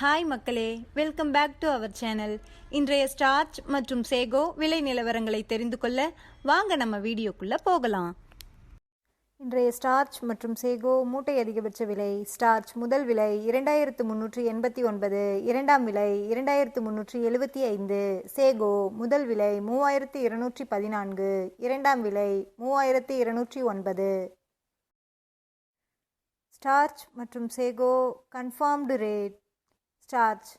Hi மக்களே. Welcome back to our channel இன்றைய starch மற்றும் சேகோ விலை நிலவரங்களை தெரிந்து கொள்ள வாங்க நம்ம வீடியோக்குள்ளே போகலாம். இன்றைய ஸ்டார்ச் மற்றும் சேகோ மூட்டை அதிகபட்ச விலை ஸ்டார்ச் முதல் விலை இரண்டாயிரத்து முன்னூற்றி எண்பத்தி ஒன்பது இரண்டாம் விலை இரண்டாயிரத்து முன்னூற்றி எழுபத்தி ஐந்து சேகோ முதல் விலை மூவாயிரத்து இருநூற்றி பதினான்கு இரண்டாம் விலை மூவாயிரத்து இருநூற்றி ஒன்பது. ஸ்டார்ச் மற்றும் சேகோ கன்ஃபார்ம்டு ரேட் சார்ஜ்.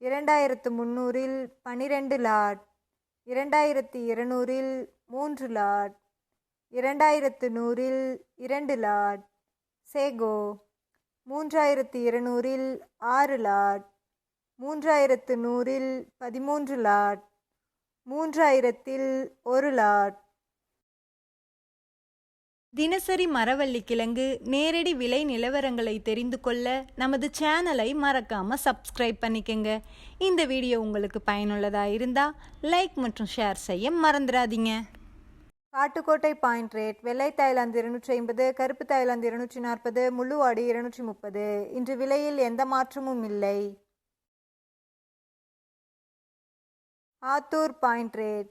இரண்டாயிரத்து முந்நூறில் பனிரெண்டு லாட். இரண்டாயிரத்து இருநூறில் மூன்று லாட். இரண்டாயிரத்து நூறில் இரண்டு லாட். சேகோ. மூன்றாயிரத்து இருநூறில் ஆறு லாட். மூன்றாயிரத்து நூறில் பதிமூன்று லாட். மூன்றாயிரத்தில் ஒரு லாட். தினசரி மரவள்ளி கிழங்கு நேரடி விலை நிலவரங்களை தெரிந்து கொள்ள நமது சேனலை மறக்காம சப்ஸ்கிரைப் பண்ணிக்கங்க. இந்த வீடியோ உங்களுக்கு பயனுள்ளதா இருந்தா லைக் மற்றும் ஷேர் செய்ய மறந்துடாதீங்க. காட்டுக்கோட்டை பாயிண்ட் ரேட் வெள்ளை தாய்லாந்து இருநூற்றி ஐம்பது கருப்பு தாய்லாந்து இருநூற்றி நாற்பது முள்ளுவாடி இருநூற்றி முப்பது. இன்று விலையில் எந்த மாற்றமும் இல்லை. Attur point rate.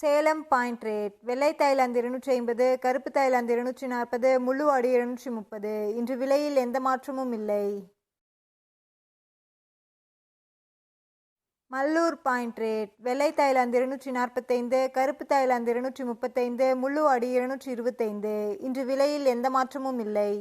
Salem point rate வெள்ளை தாய்லாந்து இருநூற்றி ஐம்பது கருப்பு தாய்லாந்து இருநூற்றி நாற்பது முள்ளுவாடி இருநூற்றி முப்பது. இன்று விலையில் எந்த மாற்றமும் இல்லை. மல்லூர் பாயிண்ட் ரேட் வெள்ளை தாய்லாந்து இருநூற்றி நாற்பத்தைந்து கருப்பு தாய்லாந்து இருநூற்றி முப்பத்தைந்து முள்ளுவாடி இருநூற்றி இருபத்தைந்து. இன்று விலையில் எந்த மாற்றமும் இல்லை.